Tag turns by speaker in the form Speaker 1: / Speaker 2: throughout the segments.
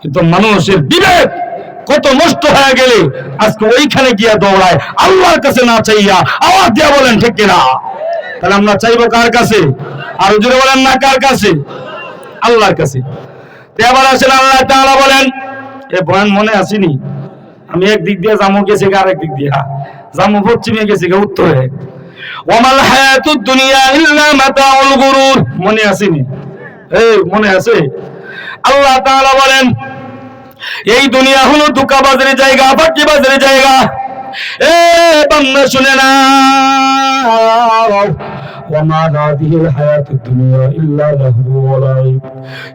Speaker 1: কিন্তু মানুষের বিবেক কত নষ্ট হয়ে গেলে আজকে ওইখানে গিয়া দৌড়ায়। আল্লাহর কাছে না চাইয়া আওয়াজ দিয়া বলেন, ঠিক কিনা? তাহলে আমরা চাইব কার কাছে? আর জোরে বলেন না, কার কাছে? আল্লাহর কাছে। এবার আসেন, আল্লাহ তাআলা বলেন, এ বয়ান মনে আসেনি? আমি এক দিক দিয়ে জামু গেছি আর এক দিক দিয়ে জামু পশ্চিমে গেছি উত্তরে। ওমাল হায়াতুদ দুনিয়া ইল্লা মাতাউল গুরুর। মনে আসেনি? এই, মনে আছে? আল্লাহ তাআলা বলেন এই দুনিয়া হলো ধোকাবাজের জায়গা বাকিবাজের জায়গা এ বান্দা শুনে না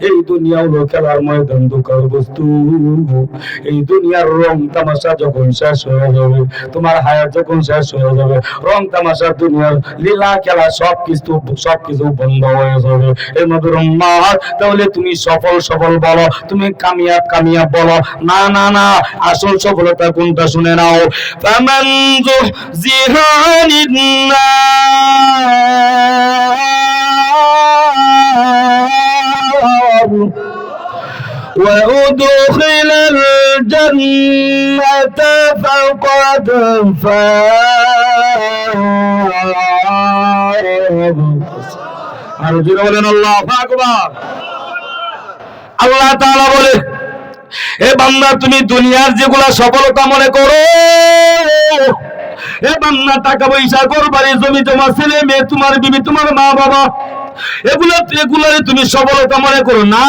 Speaker 1: এই দুনিয়া হলো খেলার ময়দান ধোকার বস্তু। এই দুনিয়ার রং তামাশা যখন শেষ হয়ে যাবে, তোমার হায়াত যখন শেষ হয়ে যাবে, রং তামাশা দুনিয়ার লীলা খেলা সব কিছু সব কিছু বন্ধ হয়ে যাবে। এই মধুর মার তাহলে তুমি সফল সফল বলো, তুমি কামিয়াব কামিয়াব বলো। না না না, আসল সফলতা কোনটা শুনে নাও। ফামান যুহজিহানিন নার وأدخل الجنة فقد فاز আর জোরে বলেন আল্লাহ আকবার আল্লাহ তাআলা বলে এ বান্দা তুমি দুনিয়ার যেগুলা সফলতা মনে করো এ না টাকা পয়সা করবারি জমি তোমার ছেলে মেয়ে তোমার বিবি তোমার মা বাবা এগুলো তুমি সফলতা মনে করো। না,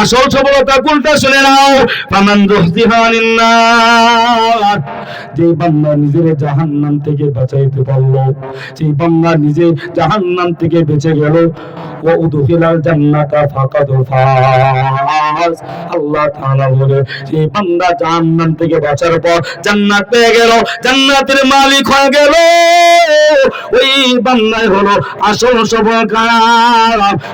Speaker 1: আসল সফলতা কোনটা শুনে নাও। যে বান্দা নিজের থেকে বাঁচাইতে পারল বান্দা নিজে থেকে বেঁচে গেল, ও উদখিলাল জান্নাতা ফাজ। আল্লাহ তাআলা বলে বান্দা থেকে বাঁচার পর জান্নাত পেয়ে গেল, জান্নাতের মালিক হয়ে গেল। ওই বান্দাই হলো আসল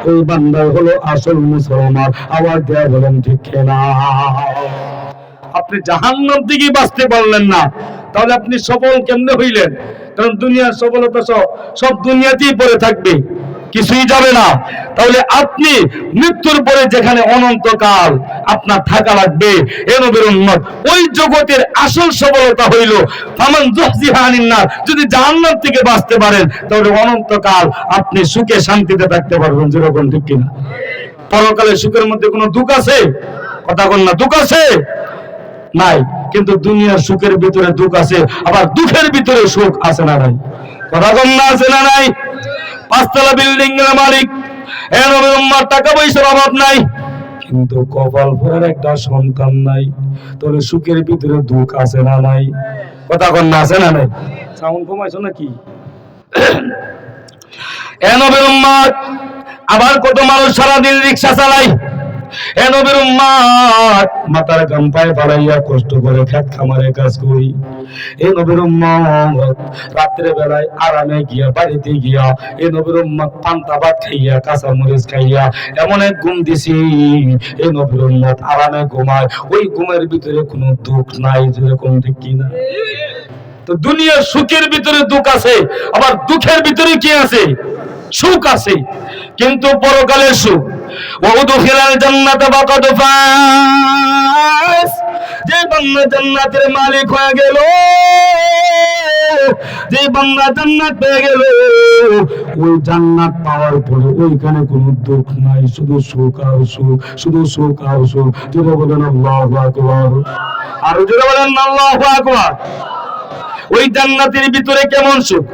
Speaker 1: ওই বান্দাই হলো আসল মুসলমান। আওয়াজ দেয়া বলেন, ঠিক আপনি জাহান্নাম থেকে বাঁচতে পারলেন না। তাহলে আপনি সফল কেমনে হইলেন? কারণ দুনিয়ার সফলতা সব সব দুনিয়াতেই পড়ে থাকবে। কিছুই যাবে না। তাহলে আপনি মৃত্যুর পরে যেখানে অনন্তকাল আপনার থাকা লাগবে। এ নবীর উম্মত, ওই জগতের আসল সফলতা হইল ফামান নার যদি জাহান্নাম থেকে বাঁচতে পারেন, তাহলে অনন্তকাল আপনি সুখে শান্তিতে থাকতে পারবেন যেরকম ঠিক কিনা? পরকালে সুখের মধ্যে কোনো দুঃখ আছে? কথা বল না, দুঃখ আছে? নাই, কিন্তু দুনিয়ার সুখের ভিতরে দুঃখ আছে, আবার দুঃখের ভিতরে সুখ আছে না নাই? কথা বল না, আছে না নাই? পাঁচতলা বিল্ডিং এর মালিক এর টাকা পয়সার অভাব নাই। কিন্তু কপাল পরের একটা সন্তান নাই। তাহলে সুখের ভিতরে দুঃখ আছে না নাই? কথা কন্যা আছে না নাই? সাউন্ড কমাইছো নাকি? এ নবের আবার কত মানুষ সারাদিন রিক্সা চালায়? গাম পায়ে কষ্ট করে খেত খামারে কাজ করি। উম্মাদ, রাত্রে বেলায় আরামে গিয়া, বাড়িতে গিয়া উম্মাদ, পান্তা ভাত খাইয়া কাঁচা মরিচ খাইয়া, এমন এক ঘুম দিছি। উম্মাদ, আরামে ঘুমায়। ওই ঘুমের ভিতরে কোনো দুঃখ নাই, যেরকম ঠিক কিনা। তো দুনিয়ার সুখের ভিতরে দুঃখ আছে, আবার দুঃখের ভিতরে কি আছে? সুখ আছে। কিন্তু পরকালের সুখ। যে বান্দা জান্নাতের মালিক হয়ে গেল, যে বান্দা জান্নাত পেয়ে গেল, ওই জান্নাত পাওয়ার পরে ওইখানে কোনো দুঃখ নাই, শুধু সুখ আর সুখ, শুধু সুখ আর সুখ। যেটা বলেন আল্লাহু আকবার। আর যেটা বলেন আল্লাহু আকবার। ওই জান্নাতের ভিতরে কেমন সুখ?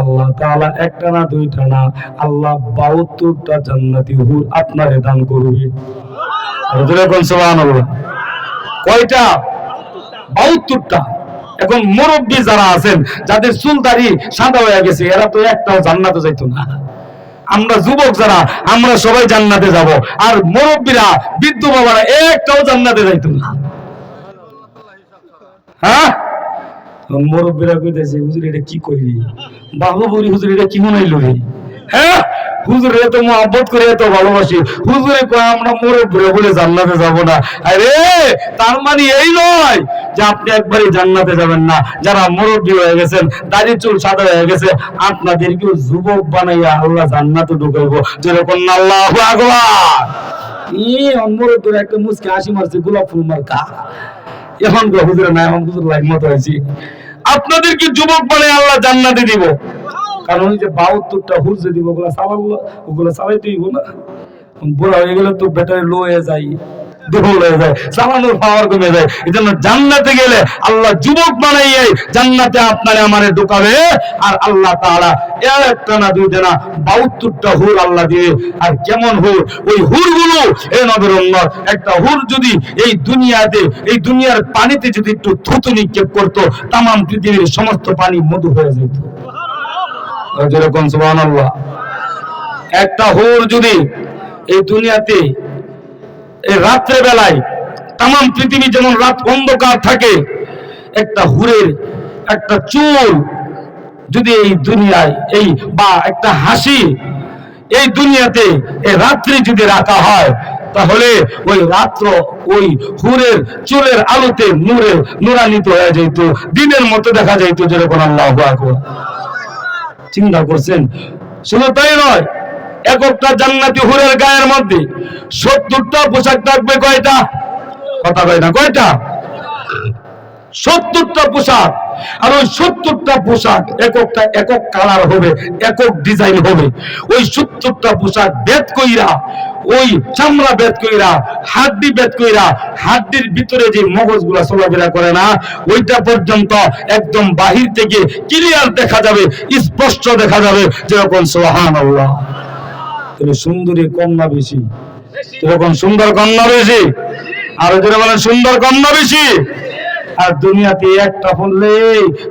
Speaker 1: আল্লাহ তাআলা একটা না দুইটা না, আল্লাহ বাহাত্তরটা জান্নাতি হুর আপনারে দান করবে। কয়টা? বাহাত্তরটা। এখন মুরব্বী যারা আছেন, যাদের চুল দাড়ি সাদা হয়ে গেছে, এরা তো একটাও জান্নাতে যাইতো না। আমরা যুবক যারা, আমরা সবাই জান্নাতে যাব, আর মুরব্বীরা, বৃদ্ধ বাবারা একটাও জান্নাতে যাইতো না। হ্যাঁ? মুরব্বীরা কইতেছে, হুজুর, এটা কি কইলি? বাহুবলি হুজুর, এটা কি হ্যাঁ হুজুর এত করে এত ভালোবাসি। আমরা বলে জান্নাতে যাব না। আরে, তার মানে এই নয় যে আপনি একবারই জান্নাতে যাবেন না। যারা মুরব্বী হয়ে গেছেন, দাড়ি, চুল সাদা হয়ে গেছে, আপনাদেরকেও যুবক বানাইয়া আল্লাহ জান্নাতে ঢুকাইবো। যেরকম আল্লাহু আকবার। ই একটা মুসকে হাসি মারছে, গোলাপ ফুল মার্কা এখন হুজুর না এখন হুজুর লাইন মত হয়েছি আপনাদেরকে যুবক বলে আল্লাহ জান্নাতে দিব। কারণ ওই যে বাহাত্তরটা হুজে দিব, ওগুলা চালাবো, ওগুলা চালাইতে তুই না। বুড়া হয়ে গেলে তো ব্যাটারি লো হয়ে যায় দুর্বল হয়ে যায় চালানোর পাওয়ার কমে যায়। এই জন্য জান্নাতে গেলে আল্লাহ যুবক জান্নাতে আপনারে আমারে ঢুকাবে। আর আল্লাহ তাআলা একটা না বাহাত্তরটা হুর আল্লাহ দিয়ে, আর কেমন হুর? ওই হুরগুলো এই নবের উন্নত একটা হুর যদি এই দুনিয়াতে, এই দুনিয়ার পানিতে যদি একটু থুতু নিক্ষেপ করতো তাম পৃথিবীর সমস্ত পানি মধু হয়ে যেত। যেরকম সুবহানাল্লাহ। একটা হুর যদি এই দুনিয়াতে এই রাত্রে বেলায় তাম পৃথিবী যেমন রাত অন্ধকার থাকে, একটা হুরের, একটা চুল যদি এই দুনিয়ায়, এই বা একটা হাসি, এই দুনিয়াতে, এই রাত্রি যদি রাখা হয়, তাহলে ওই রাত্র ওই হুরের চুলের আলোতে নূরে, নূরান্বিত হয়ে যেত দিনের মতো দেখা যাইত যেরকম আল্লাহ চিন্তা করছেন? শুধু তাই নয় এককটা জান্নাতি হুরের গায়ের মধ্যে সত্তরটা পোশাক থাকবে কয়টা? কথা কয় না, কয়টা? সত্তরটা পোশাক। আর ওই সত্তরটা পোশাক এককটা একক কালার হবে, একক ডিজাইন হবে। ওই সত্তরটা পোশাক বেদ কইরা, ওই চামড়া বেদ কইরা, হাড্ডি বেদ কইরা, হাড্ডির ভিতরে যে মগজগুলা চলাফেরা করে না, ওইটা পর্যন্ত একদম বাহির থেকে ক্লিয়ার দেখা যাবে, স্পষ্ট দেখা যাবে, যেরকম সোহান আল্লাহ তবে সুন্দরী কন্যা বেশি। এরকম সুন্দর কন্যা বেশি? আর যারা বলেন, সুন্দর কন্যা বেশি? আর দুনিয়াতে একটা পড়লে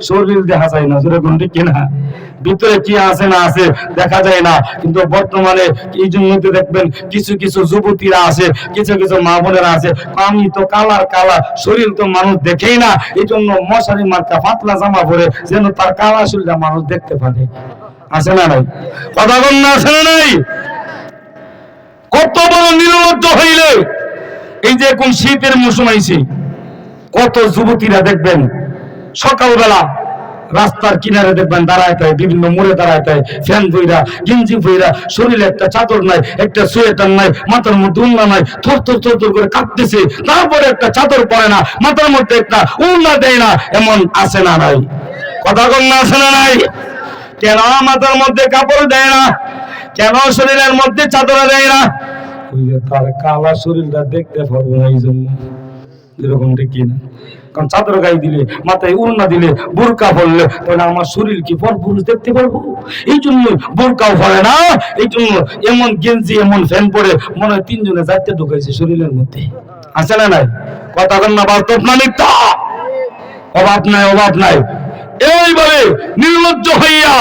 Speaker 1: শরীর দেখা যায় না যেরকম ঠিক কিনা? ভিতরে কি আছে না আছে দেখা যায় না, কিন্তু বর্তমানে এই জন্যতে দেখবেন কিছু কিছু যুবতীরা আছে, কিছু কিছু মা বোনেরা আছে আমি তো কালার কালা শরীর তো মানুষ দেখেই না, এই জন্য মশারি মার্কা পাতলা জামা পরে যেন তার কালা শরীরটা মানুষ দেখতে পারে। আছে না নাই। কথা বল না আছে না নাই। কত বড় নির্লজ্জ হইলে এই যে কোন শীতের মৌসুম আইছে, কত যুবতীরা দেখবেন, সকালবেলা রাস্তার কিনারে দেখবেন দাঁড়ায় থাকে, বিভিন্ন মোড়ে দাঁড়ায় থাকে, ফ্যান বইরা গেঞ্জি বইরা শরীরে একটা চাদর নাই, একটা সোয়েটার নাই, মাথার মধ্যে উন্না নাই, থর থর থর থর করে কাঁপতেছে, তারপরে একটা চাদর পরে না, মাথার মধ্যে একটা উন্না দেয় না, এমন আছে না নাই। কথা কন্যা আছে না নাই। কেন মাথার মধ্যে কাপড় দেয় না? কেন শরীরের মধ্যে চাদর দেয় না? ওই যে তার কালা শরীরটা দেখতে পারব না, এই জন্য। এরকম কি না? কারণ চাদর গায়ে দিলে, মাথায় উড়না দিলে বোরকা পরলে, তাহলে আমার শরীর কি পর পুরুষ দেখতে পারব? এই জন্য বোরকাও পরে না, এই জন্য এমন গেঞ্জি, এমন ফ্যান পরে মনে হয় তিনজনে চারটে ঢুকাইছে শরীরের মধ্যে। আছে না নাই? কথা না, বাস্তব না মিথ্যা? অভাব নাই অভাব নাই। এইভাবে নির্লজ্জ হইয়া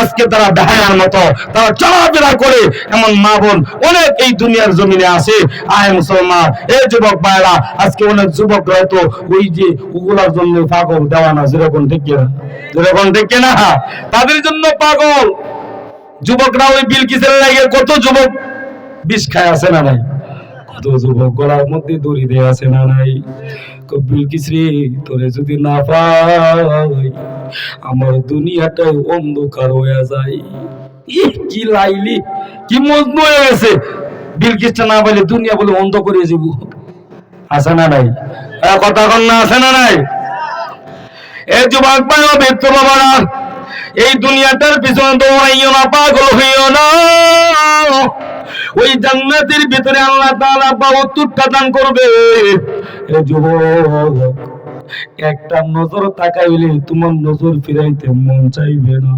Speaker 1: আজকে তারা দেখার মতো তারা চলাফেরা করে এমন মা বোন অনেক এই দুনিয়ার জমিনে আছে। আয় মুসলমান এই যুবক ভাইরা আজকে অনেক যুবক হয়তো ওই যে ওগুলার জন্য পাগল, দেওয়া না, যেরকম ঠিক কিনা? যেরকম ঠিক কিনা? তাদের জন্য পাগল। যুবকরা ওই বিলকিসের লাগে কত যুবক বিষ খায়, আছে না নাই? কত যুবক গলার মধ্যে দড়ি দিয়ে আছে না নাই? বিলকিস রে তোরে যদি না পাই, আমার দুনিয়াটাই অন্ধকার হয়ে যায়। কি লাইলি, কি মজনু হয়ে গেছে। বিলকিসটা না পাইলে দুনিয়া বলে অন্ধ করে যাব আছে না নাই? কথা কন না, আছে না নাই? এই যুবক ভাই ও বাবারা, এই দুনিয়াটার পিছনে দৌড়াইও না, পাগল হইও না। ওই জান্নাতের ভিতরে আল্লাহ তাআলা বাহাত্তরটা দান করবে। একটা নজর তাকাইলে তোমার নজর ফিরাইতে মন চাইবে না।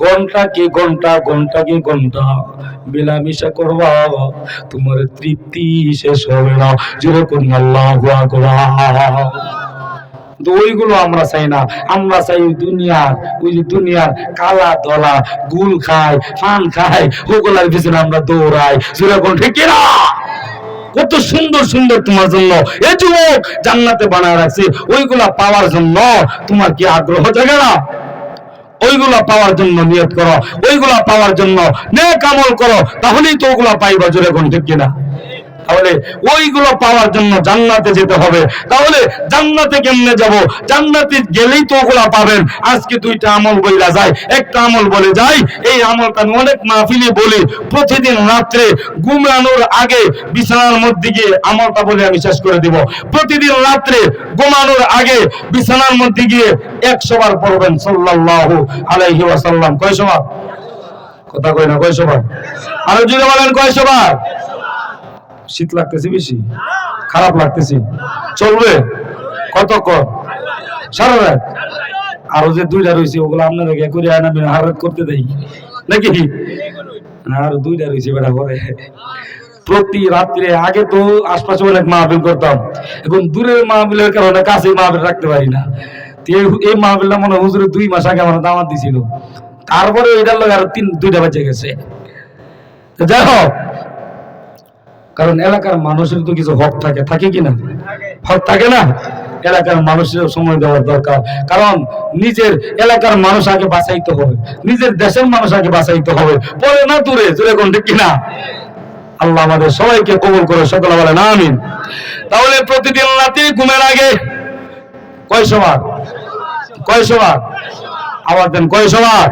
Speaker 1: ঘণ্টা ঘণ্টা ঘণ্টা ঘণ্টা মেলামেশা করবা, তোমার তৃপ্তি শেষ হবে না। যেরকম আল্লাহ ওইগুলো আমরা চাই না। আমরা চাই দুনিয়ার, ওই যে দুনিয়ার কালা দলা গুল খায়, ফান খায়, ওগুলার পিছনে আমরা দৌড়াই। যেরকম ঠিক না কত সুন্দর সুন্দর তোমার জন্য এ যুবক জান্নাতে বানায় রাখছে। ওইগুলা পাওয়ার জন্য তোমার কি আগ্রহ জাগে না? ওইগুলা পাওয়ার জন্য নিয়ত করো। ওইগুলা পাওয়ার জন্য নে কামল করো। তাহলেই তো ওগুলা পাইবা জোরে কোন ঠিক কিনা? তাহলে ওইগুলো পাওয়ার জন্য জান্নাতে যেতে হবে। তাহলে জান্নাতে কেমনে যাব? জান্নাতে গেলেই তো ওগুলা পাবেন। আজকে দুইটা আমল বইলা যায়। একটা আমল বলে যায় এই আমলটা আমি অনেক মাহফিলে বলি। প্রতিদিন রাত্রে ঘুমানোর আগে বিছানার মধ্যে গিয়ে আমলটা বলে আমি শেষ করে দিব। প্রতিদিন রাত্রে ঘুমানোর আগে বিছানার মধ্যে গিয়ে একশো বার পড়বেন সাল্লাল্লাহু আলাইহি ওয়াসাল্লাম। কয়শো বার? কথা কই না কয়শো বার? আরও যদি বলেন কয়শো বার? শীত লাগতেছে বেশি, খারাপ লাগতেছে। চলবে, কতক্ষণ? সারা রাত আরও যে দুইটা রয়েছে, ওগুলো আপনারা কে করে আনা হারাত করতে দেই। নাকি? আর দুইটা রয়েছে বেটা করে প্রতি রাত্রে আগে তো আশপাশে অনেক মাহফিল করতাম। এখন দূরের মাহফিলের কারণে কাছে মাহফিল রাখতে পারি না। এই- মাহফিলটা মনে হুজুরের দুই মাস আগে আমার দামাত দিছিল। তারপরে ওইটার লোক আরও তিন, দুইটা বাজে গেছে। যাই হোক কারণ এলাকার মানুষের তো কিছু হক থাকে থাকে কি না? হক থাকে না? এলাকার মানুষের সময় দেওয়ার দরকার। কারণ নিজের এলাকার মানুষ আগে বাঁচাইতে হবে, নিজের দেশের মানুষ আগে বাঁচাইতে হবে। পরে না দূরে দূরে কোন ঠিক কিনা? আল্লাহ আমাদের সবাইকে কবুল করে সকলে বলেন, আমিন। তাহলে প্রতিদিন রাতে ঘুমের আগে কয় সবার? কয় সবার? আবার দেন, কয় সবার?